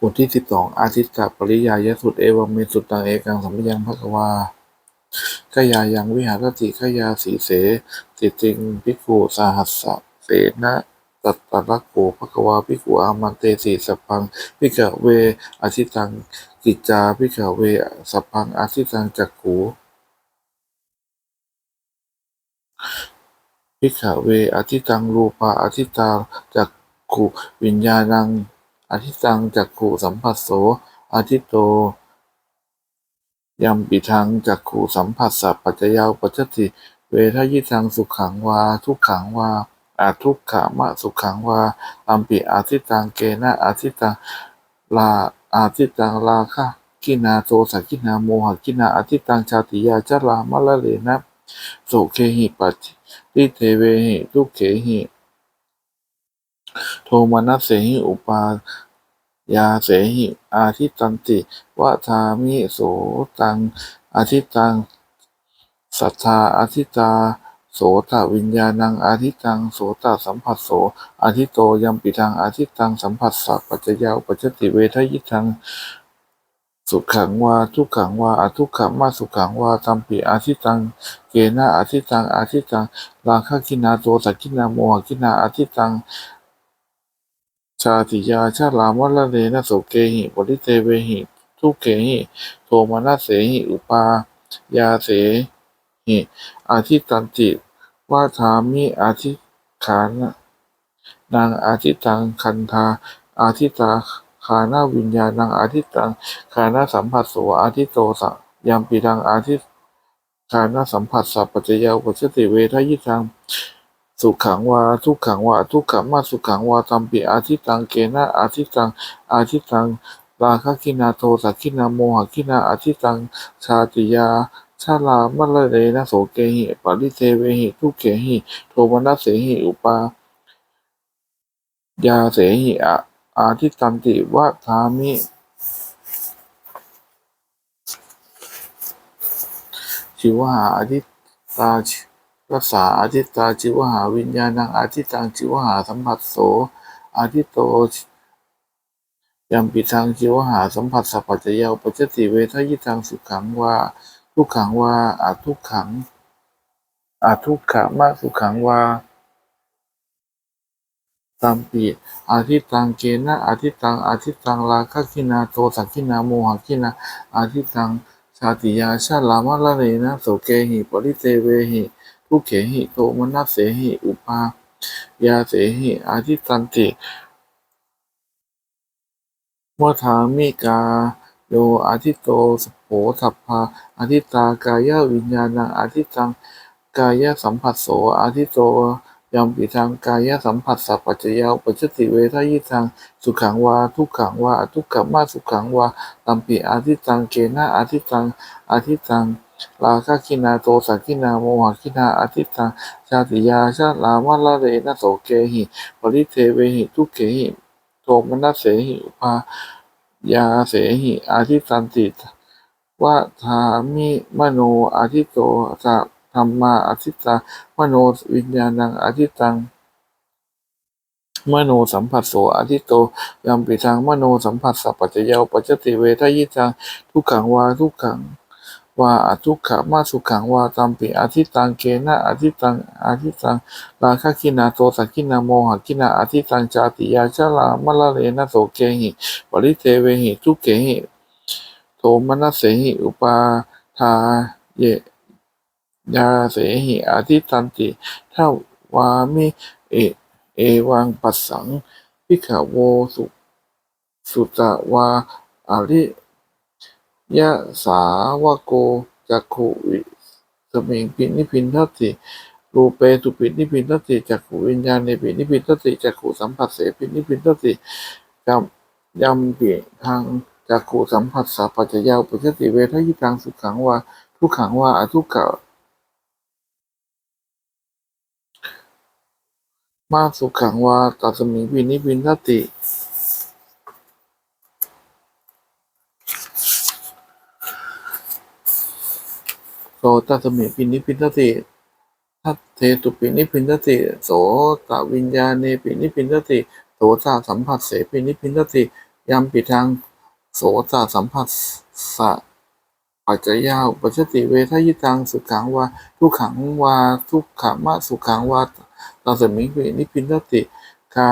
บทที่สิบสองอาทิตตปริยายสุดเอวังเมสุดตังเอกังสัมปยังภควาขยายังวิหารติขยาสีเสติติงพิกขุสหัสสะเสนะตัตตะรักโกภควาพิกขุอามันเตสีสัพพังพิกเวอาทิตังกิจจาพิกเวสัพพังอาทิตังจักขูพิกเวอธิตังรูปาอธิตาจักขุวิญญาณัง อธิตังจักขุสัมผัสโสอธิโตยัมปิทังจักขุสัมผัสสะปัจจยาวปัจจติเวทยิทังสุขังวา ทุกขังวาอาทุกขามะสุขังวาอัมปิอาทิตังเกนะอาทิตังลาอาทิตังลาคะกินาโตสักกินาโมหกินาอาทิตังชาติยาจารามะละเลนะโสเคหิปัจจิทิเทเวหิทุกเขหิ โทมนัสเสหิอุปายาเสหิอาทิตันติวะทามิโสตังอาทิตังสัทธาอาทิตาโสตวิญญาณังอาทิตังโสตสัมผัสโสอาทิโตยัมปิทังอาทิตังสัมผัสสะปัจจยาวปัจจติเวทยิทังสุขังวาทุกขังวาอทุกขมาสุขังวาตัมปีอาทิตัง เกนะอาทิตังอาทิตังราคะกินาโตสักกินาโมหกินาอาทิตัง ชาติยาชาลามะลเลนะโสเกหิปริเตเวหิ ทุกเขหิ โทมานัสเสหิ อุปายาเสหิ อาทิตันติวาทามิอาทิขานนางอาทิตังคันธาอาทิตาขานาวิญญาณังอาทิตังขานาสัมผัสโสอาทิโตสยามปีทังอาทิขานาสัมผัสสัพปัจจยาวปัจจติเวทยิทัง สุขังวาทุกขังวาทุกขมาสุขังวาตัมปิอาทิตังเกนะอาทิตังอาทิตังราคะกินาโทสักินาโมหกินาอาทิตังชาติยาชาลามะละเลนะโสเกหิปาริเทเวหิทุกเขหิโทมนัสเสหิอุปายาเสหิอะอาทิตันติวะทามิชิวหาอาทิตตาชิ รักษาอาทิตตาชิวหาวิญญาณังอาทิตังชิวหาสัมผัสโสอาทิตโตยัมปิทังชิวหาสัมผัสสัพพัจจยาวปัจจติเวทยิทังสุขังวาทุกขังวาอาทุกขังอาทุกขมะสุขังวาตัมปีอาทิตังเกนะอาทิตังอาทิตังราคะกินาโทสักกินาโมหกินาอาทิตังชาติยาชาลามะละเลนะโสเกหิปริเตเวหิ ทุกเขหิโทมนัสเสหิอุปายาเสหิอาทิตันติวัฏามิกาโยอาทิโตสโผทัพพาอาทิตากายวิญญาณังอาทิตังกายสัมผัสโสอาทิโตยัมปิทังกายสัมผัสสัพปัจจยาวปัจจติเวทยิทังสุขังวาทุกขังวาทุกขมาสุขังวาตัมปิอาทิตังเกนะอาทิตังอาทิตัง ราคะกินาโตสักกินาโมหกินาอาทิตังชาติยาชาลามะละเรนะโสเกหิปริเทเวหิทุเขหิโทมนัสเสหิอุปายาเสหิอาทิตันติวะทามิมโนอาทิโตสัธรรมาอาทิตามโนวิญญาณังอาทิตังมโนสัมผัสโสอาทิโตยัมปิทังมโนสัมผัสสัพปัจจยาปัจจติเวทายิทังทุกขังวาทุกขัง วาอทุกขมาสุขังวาตัมปิอาทิตังเกนะอาทิตังอาทิตังราคะกินาโตสักินาโมหกินาอาทิตังจาติยาชาลามะละเลนะโสเกหิปริเทเวหิทุเกหิโทมนัสเสหิอุปาทาเยยาเสหิอาทิตันติถ้าวามิเอเอวังปัสสังพิขโวสุสุตวาอาริ ยะสาวโกจักขุวิสมิงปินิพินทัตติรูเปสุปินิพินทัตติจักขุวิญญาณในปินิพินทัตติจักขุสัมผัสเสปินิพินทัตติกำยำปีทางจักขุสัมผัสสัพปัจจยาวปัจจติเวทยิตังสุขังวาทุกขังวาอทุกขะมาสุขังวาตัสมิงปินิพินทัตติ โสตสมิปินิพินทติทัตเทตุปินิพินทติโสตวิญญาเนปินิพินทติโสตสัมผัสเสปินิพินทติยามปิทังโสตสัมผัสสะปัจจยาอุปัจจติเวทยิตังสุขังวาทุกขังวาทุกขมะสุขังวาตัสมิงปินิพินทติกา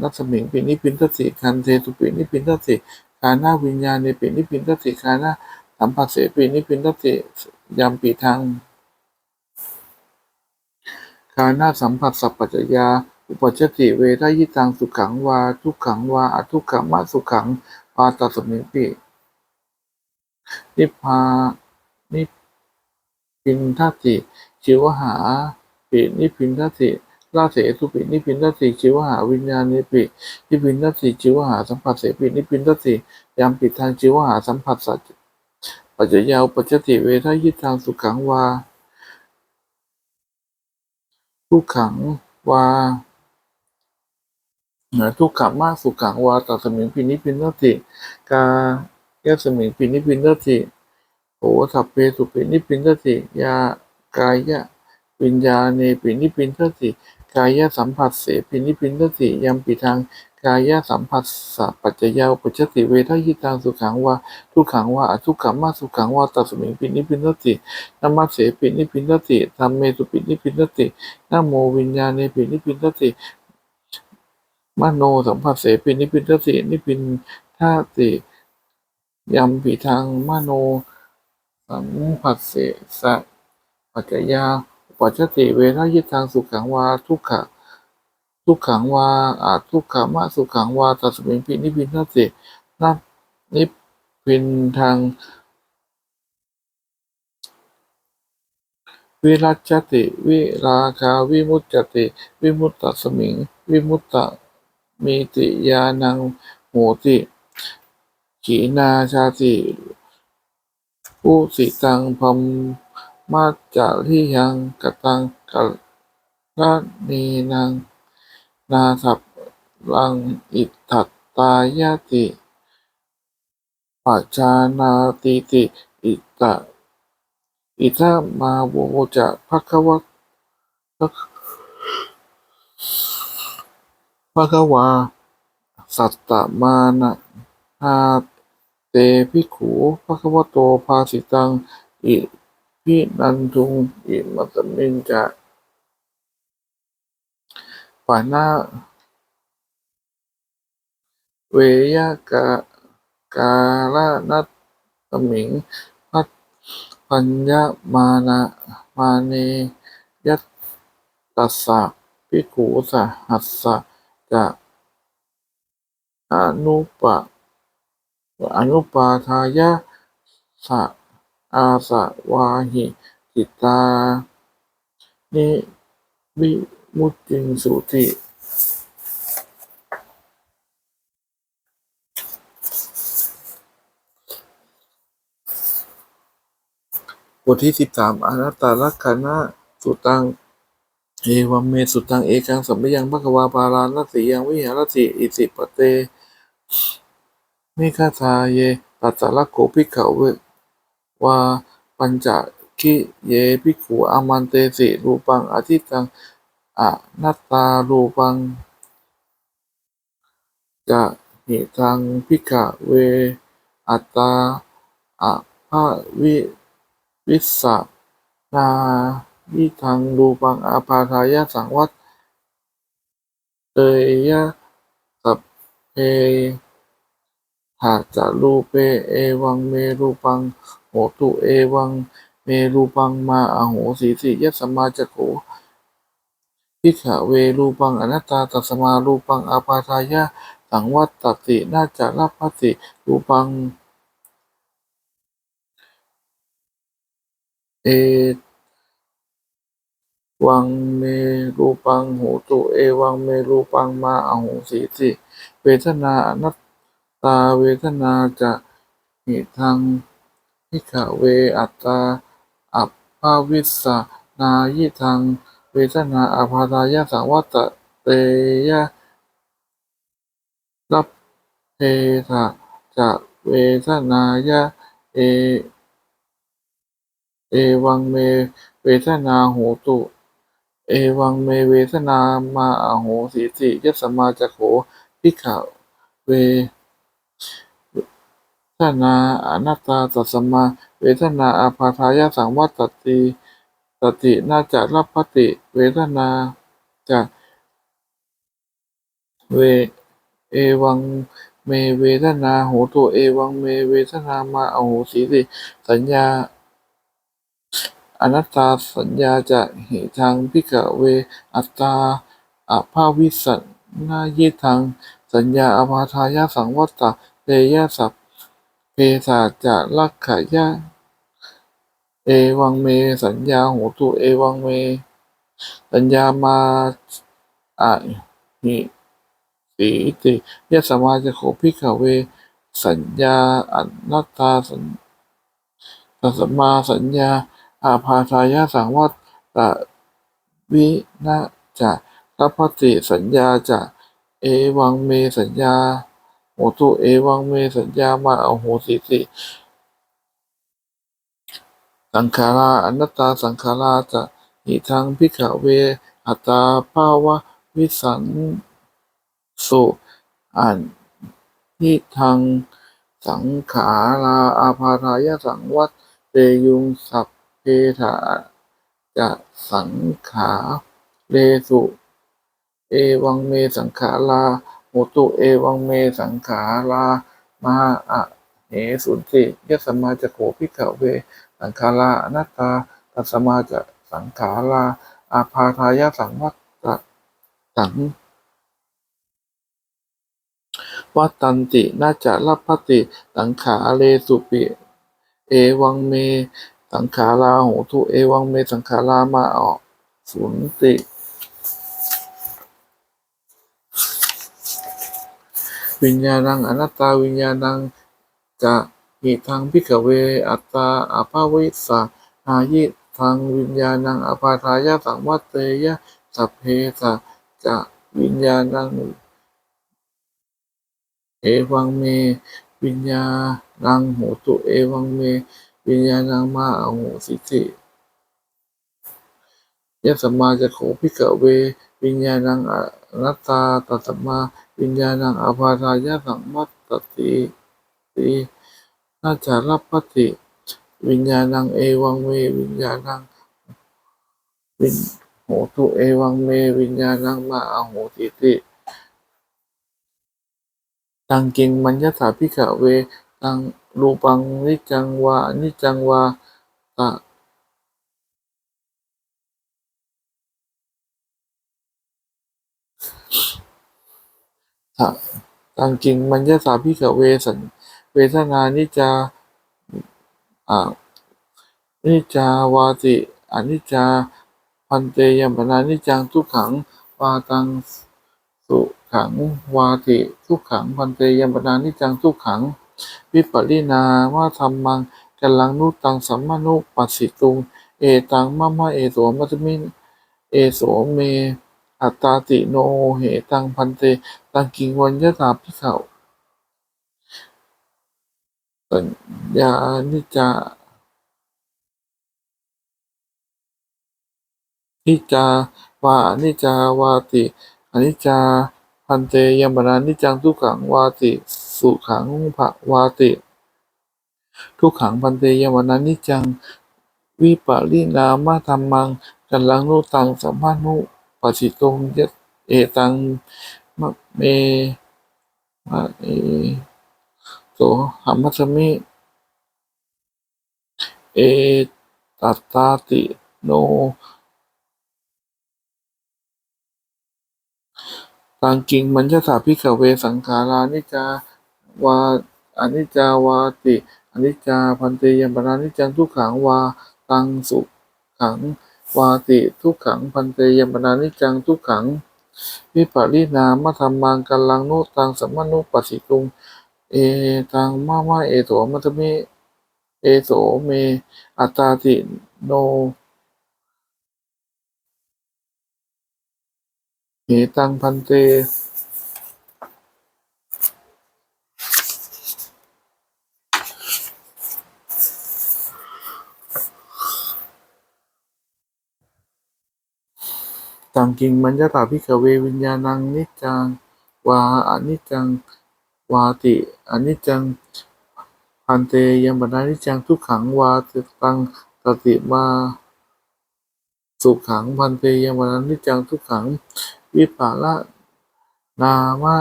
นัสมิงปินิพินทติคันเทตุปินิพินทติกานาวิญญาณเนปินิพินทติกานา สัมผัสเสปินิพินทัติยามปิทังกานาสัมผัสสัพปัจจยา อุปจติเวทายิตังสุขังวา ทุกขังวาอทุกขมะสุขังวาตัสมิปินิพานิพินทัติชิวหาปินิพินทัติราเสตุปินิพินทัติชิวหาวิญญาณิปินิพินทัติชิวหาสัมผัสเสปินิพินทัติยามปิทางชิวหาสัมผัสสัจ ปัจจยาอุปจจติเวทยิตังสุขังวาทุกขังวาเหนือทุกขมากสุขังวาตัสมิงพินิพินทติ กาแยกสมิงพินิพินทติโหสัพเพสุปินิพินทติยากายะ วิญญาเนปินิพินทติกายะสัมผัสเสปินิพินทติยัมปิทางกายะสัมผัสสะปัจจยาอุปจจติเวทยิตังสุขังวาทุขังวาอทุกขมาสุขังวาตัสมิงพินิพินทตินามัสเสปินิพินทติธรรมเมสุปินิพินทตินะโมวิญญาณเนปินิพินทติมโนสัมผัสเสปินิพินทตินิพินทติยัมปิทางมโนสัมผัสเสสะปัจจยา ปัจจติเวทยิทังสุขังวาทุกขะทุกขังวาอาทุกขมะสุขังวาตัสมิงปินิพินทตินันิพินทางวิรัจติ วิราคาวิมุตจติ วิมุตตสมิง วิมุตตมีติยานังโหติขีนาชาติผู้สิตังพัม มาจาริยังกตังกัลลนีนังนาสัพลังอิทัตตายาติปัจจานาติติอิตะอิทามาโวจะภะคะวะภะคะวาสัตตมานะหาเตภิกขุภะคะวะโตภาสิตังอิ พินันทุงอิมัตมินจะปานาเวยกะกาลนัตตมิงพัทพัญญามานะมาเนยัตตัสสะภิกขุสหัสสะจะอนุปะอนุปาทายะสะ อาสะวาหิจิตา นิวิมุตติงสุติบทที่สิบสามอนัตตลักขณะสุตัง เอวัมเมสุตัง เอกังสัมปยังภควาปารานัสียังวิหารติอิสิปเตมิคาทาเยปัสสะละโกภิกขเว วาปัญจคิเยภิกขุอามันเตสิรูปังอธิตังอะนัตตารูปังจะหิตังภิกขเว อัตตาอะภาวิวิสะนาวิทังรูปังอาปาทายะสังวัตเตยะสัพเพหาจะรูเปเอวังเมรูปัง โหตุเอวัง เมรูปังมาอโหสีสิยะสมาจโขพิกขเวรูปังอนัตตาตัสมารูปังอาปาทายะสังวัตตตินาจะรับพติรูปัง เอวังเมรูปังโหตุเอวังเมรูปังมาอโหสีสิเวทนาอนัตตาเวทนาจะหิทัง พิกขเว อัตตา อัปภาวิสสนายิทัง เวทนาอาภาทายะสังวัตเตยะรับเพทะจะเวทนายะเอ เอวังเม เวทนาโหตุ เอวังเมเวทนามาอโหสีติยัสมาจโขพิกขเว ทนาอนัตตาตัสมา เวทนาอาพาทายาสังวัตติตตินาจะรับปฏิเวทนาจะเวเอวังเมเวทนาโหตุเอวังเมเวทนามาอโหสีติสัญญาอนัตตาสัญญาจะเหทางพิกเว อัตตาอภาวิสันนายิทัง สัญญาอภาทายาสังวัตตะเตยะสัพ เพสาจะลักขยะเอวังเม สัญญาโหตุเอวังเม สัญญามาอะหิสีติยะสมาจะโขพิกเว สัญญาอนัตตาสัญตัสมาสัญญาอาพาทายาสังวัตตะวินะจะทัพพติสัญญาจะเอวังเมสัญญา โหตุเอวังเมสัญญามาอโหสิติสังขาราอนัตตาสังขาราจะหิทังพิกเว อัตตาภาวะวิสันสุอันทิทังสังขาราอาพาทายสังวัตเตยุงสัพเพถาจะสังขาเลสุ เอวังเมสังขารา หตุเอวังเมสังขารามาอะเหสุนติยสมาจะโขพิกเว สังขาราอนัตตาตัสมาจะสังขาราอาพาทายาสังวัตตสังวัตตันตินาจะรัพพติสังขาเลสุปิเอวังเม สังขาราโหตุเอวังเม สังขารามาออกสุนติ วิญญาณังอนัตตาวิญญาณังจะหิทังพิกเว อัตตาอาภาวิสาอายิทังวิญญาณังอภาทายาสังวัตเตยะสัพเพสะจะวิญญาณังเอวังเม วิญญาณังโหตุเอวังเม วิญญาณังมาอโหสิติยะสมมาจะโขพิกเว วิญญาณังอนัตตาตัสมา วิญญาณังอภาทายาสังวัตติติน่าจะรับปฏิวิญญาณังเอวังเมวิญญาณังวินโหตุเอวังเมวิญญาณังมาอโหสิติตังกิงมัญญสาพิกเวตังรูปังนิจจังวานิจังวาตะ ทะตังกิงมัญญสาพิกเวสันเวทนานิจจาอ่านิจจาวาติอนิจจาพันเตยมปนานิจจังทุกขังวาตังสุขังวาติทุกขังพันเตยมปนานิจจังทุกขัง วิปริณาว่าธรรมังกัลลังนุตังสัมมานุปัสสิตุง เอตังมะมะเอโสมัตมินเอโสเม อัตตาติโนเหตังพันเต ตังกิงวัญญาตาพิเขาสัญญานิจจานิจาวาอนิจาวาติอนิจจาพันเตยมปนานิจังทุกขังวาติสุขังภวาติ ทุกขังพันเตยมนานิจังวิปริณามะธรรมังกันลังนุตังสัมมานุ ปัสสิตงยะเอตังมะเมมะเอโสหัมมัสมิเอตัตตาติโนตังกิงมัญญสาพิกเวสังขารานิจาวาอนิจาวาติอนิจจาพันเตยมปนานิจจังทุกขังวาตังสุขัง วาติทุกขังพันเตยมนานิจังทุกขัง วิปริณามธรรมังกัลลังโนตังสัมมานุปัสสิตุง เอตังมามาเอโสมัตมิเอโสเม อัตตาติโนเหตังพันเต ตังกิงมัญญตาพิกเว วิญญาณังนิจจัง วาอนิจจัง วาติอนิจจัง พันเตยมปนานิจจังทุกขังวาตังตติมาสุขขังพันเตยมปนานิจจังทุกขัง วิปาละนามา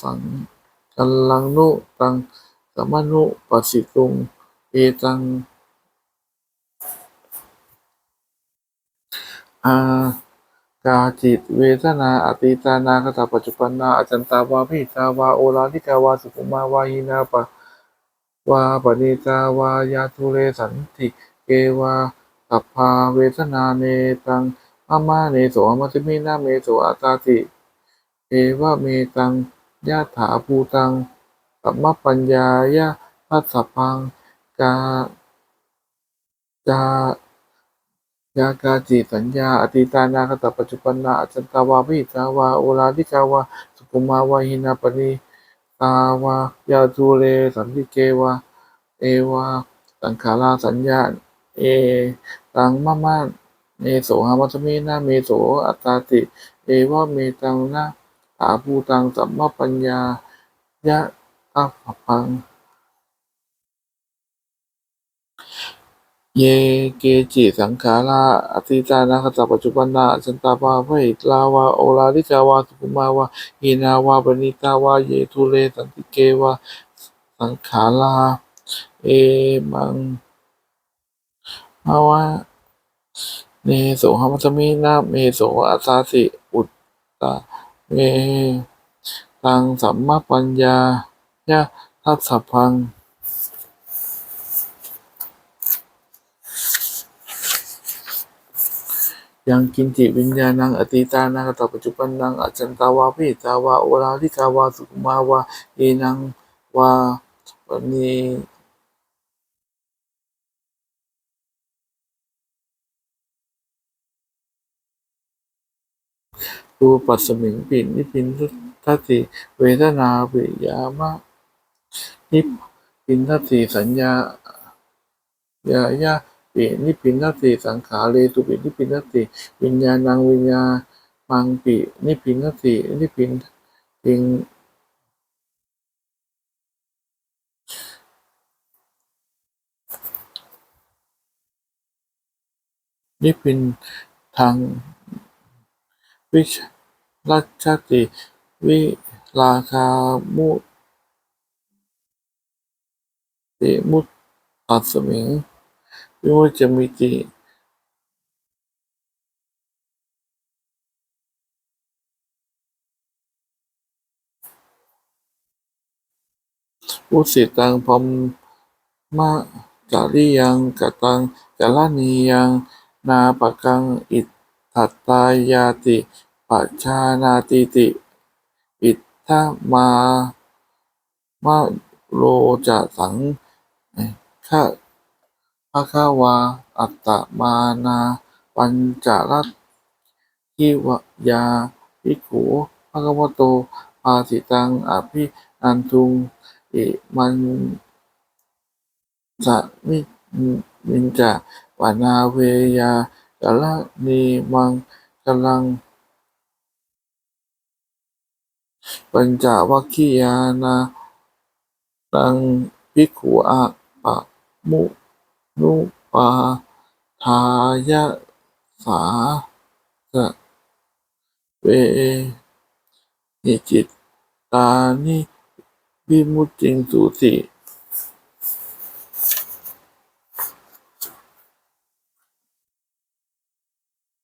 สังกัลลังนุตังสัมมนุปัสสิตุงเอตังอา กาจิต เวทนาอติตานาคตาปัจจุปันนาอาจันตาวาพิตาวาโอลาลิกาวาสุขุมาวาหินาปะวาปณิตาวายาทุเรสันติเกวาสัพพาเวทนาเนตังอามาเนโสมัติมินาเมโสอาตาติเอวะเมตังยะถาภูตังสัมมปัญญายะทัสสะพังกาจา ยากาจิสัญญา อติตานาคตปัจจุปันนาอจันตาวาพิตาวาโอลาลิกาวา สุกุมาวาหินาปณิตาวายาทูเรสันติเกวา เอวา สังขาราสัญญา เอ ตังมะมะเนโสหามัตมินาเมโสอัตตาติ เอวะเมตังนะถาภูตังสัมมปัญญายะตัพพัง เยเกจิสังขารา อติตานาคตปัจจุบันนาสันตาภาพหิตลาวา โอลาลิกาวา สุขุมาวาหินาวาปณิตาวา เยทุเร สันติเกวา สังขารา เอมังภาวะเนโสหมัตมินาเมโสอัสสาสิ อุตตะเมตังสัมมาปัญญายะทัสสะพัง ยังกินจิวิญญาณังอติตานังอัตตปัจจุบันนังอจันตาวาพิตาวาโอลาลิกาวาสุขุมาวาเอนังวาปณีรูปัสมิงปินนิพินทัตติเวทนาปิยามะนิพินทัตติสัญญายายะ ปินิพินทัตติสังขาเรตุปินิพินทัตติวิญญาณังวิญญามังปินิพินทัตตินิพินพิงนิพพินทางวิชรัชติ วิราคามุติมุตตัสมิง วิมุจจมิติอุสิตังพรหมะจาริยังกตังจารณียังนาปกังอิทัตตายาติปัจชานาติติ อิทธมามะโรจะสังฆะ ภะคะวา อัตตมานา ปัญจรัตทิวยาภิกขุภะคะวะโต ภาสิตัง อภินันทุง อิมันจะมิมินจะวานาเวยากะละนีมังกะลัง ปัญจวัคคียานาตังภิกขุอะปะมุ นุปาทายะสาสะเวนิจิตตานิวิมุตติงสุติ